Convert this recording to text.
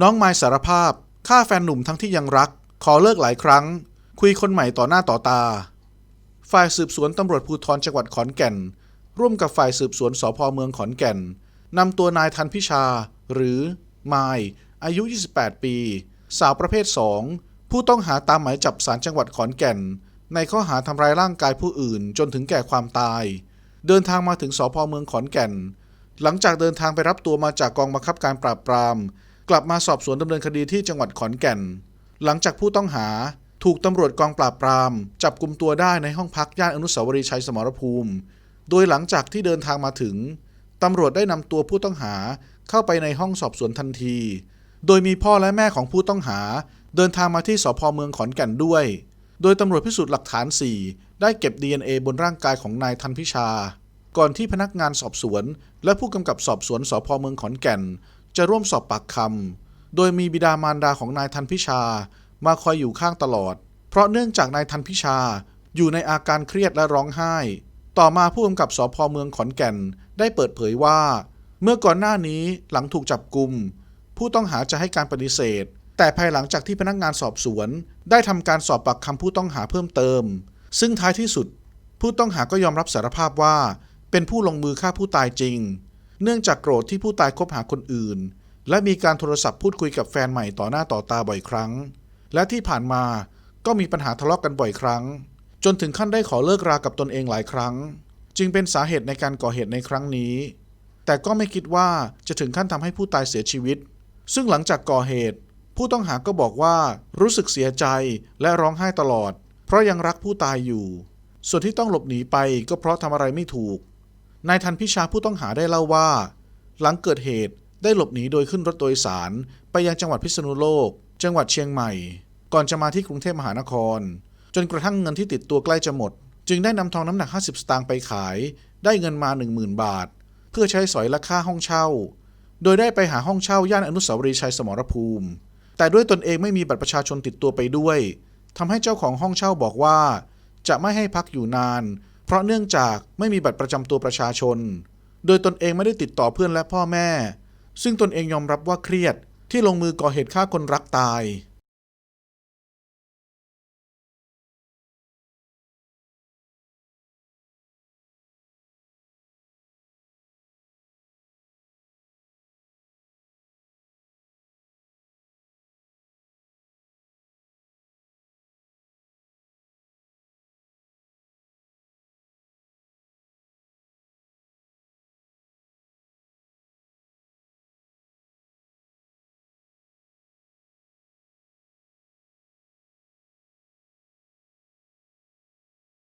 น้องไม้สารภาพฆ่าแฟนหนุ่มทั้งที่ยังรัก ขอเลิกหลายครั้ง คุยคนใหม่ต่อหน้าต่อตา ฝ่ายสืบสวนตำรวจภูธรจังหวัดขอนแก่น ร่วมกับฝ่ายสืบสวนสพเมืองขอนแก่นนำตัวนายทันพิชา หรือไมายอายุ 28 ปี สาวประเภท 2 ผู้ต้องหาตามหมายจับสารจังหวัดขอนแก่น ในข้อหาทำร้ายร่างกายผู้อื่นจนถึงแก่ความตาย เดินทางมาถึงสพเมืองขอนแก่น หลังจากเดินทางไปรับตัวมาจากกองบังคับการปราบปราม กลับมาสอบสวนดำเนินคดีที่จังหวัดขอนแก่น หลังจากผู้ต้องหาถูกตำรวจกองปราบปราม จับกลุ่มตัวได้ในห้องพักย่านอนุสาวรีย์ชัยสมรภูมิ โดยหลังจากที่เดินทางมาถึงตำรวจได้นำตัวผู้ต้องหาเข้าไปในห้องสอบสวนทันที โดยมีพ่อและแม่ของผู้ต้องหา เดินทางมาที่สพเมืองขอนแก่นด้วย โดยตำรวจพิสูจน์หลักฐาน 4 ได้เก็บ DNA บนร่างกายของนายทันพิชา ก่อนที่พนักงานสอบสวน และผู้กำกับสอบสวนสพเมืองขอนแก่น จะร่วมสอบปากคำโดยมีบิดามารดาของนายทันพิชา มาคอยอยู่ข้างตลอด เพราะเนื่องจากนายทันพิชาอยู่ในอาการเครียดและร้องไห้ ต่อมาผู้กำกับสพเมืองขอนแก่นได้เปิดเผยว่า เมื่อก่อนหน้านี้หลังถูกจับกลุ่มผู้ต้องหาจะให้การปฏิเสธ แต่ภายหลังจากที่พนักงานสอบสวน ได้ทำการสอบปากคำผู้ต้องหาเพิ่มเติม ซึ่งท้ายที่สุด ผู้ต้องหาก็ยอมรับสารภาพว่า เป็นผู้ลงมือฆ่าผู้ตายจริง เนื่องจากโกรธที่ผู้ตายคบหาคนอื่น และมีการโทรศัพท์พูดคุยกับแฟนใหม่ต่อหน้าต่อตาบ่อยครั้ง และที่ผ่านมาก็มีปัญหาทะเลาะกกันบ่อยครั้ง จนถึงขั้นได้ขอเลิกรากับตนเองหลายครั้ง จึงเป็นสาเหตุในการก่อเหตุในครั้งนี้ แต่ก็ไม่คิดว่าจะถึงขั้นทำให้ผู้ตายเสียชีวิต ซึ่งหลังจากก่อเหตุ ผู้ต้องหาก็บอกว่ารู้สึกเสียใจและร้องไห้ตลอด เพราะยังรักผู้ตายอยู่ ส่วนที่ต้องหลบหนีไปก็เพราะทำอะไรไม่ถูก นายทันพิชาผู้ต้องหาได้เล่าว่า หลังเกิดเหตุได้หลบหนีโดยขึ้นรถโดยสาร ไปยังจังหวัดพิษณุโลก จังหวัดเชียงใหม่ ก่อนจะมาที่กรุงเทพมหานคร จนกระทั่งเงินที่ติดตัวใกล้จะหมด จึงได้นำทองน้ำหนัก 50 สตางค์ไปขาย ได้เงินมา 10,000 บาท เพื่อใช้สอยและค่าห้องเช่า โดยได้ไปหาห้องเช่าย่านอนุสาวรีย์ชัยสมรภูมิ แต่ด้วยตนเองไม่มีบัตรประชาชนติดตัวไปด้วยทำให้เจ้าของห้องเช่าบอกว่า จะไม่ให้พักอยู่นาน เพราะเนื่องจากไม่มีบัตรประจำตัวประชาชน โดยตนเองไม่ได้ติดต่อเพื่อนและพ่อแม่ ซึ่งตนเองยอมรับว่าเครียดที่ลงมือก่อเหตุฆ่าคนรักตาย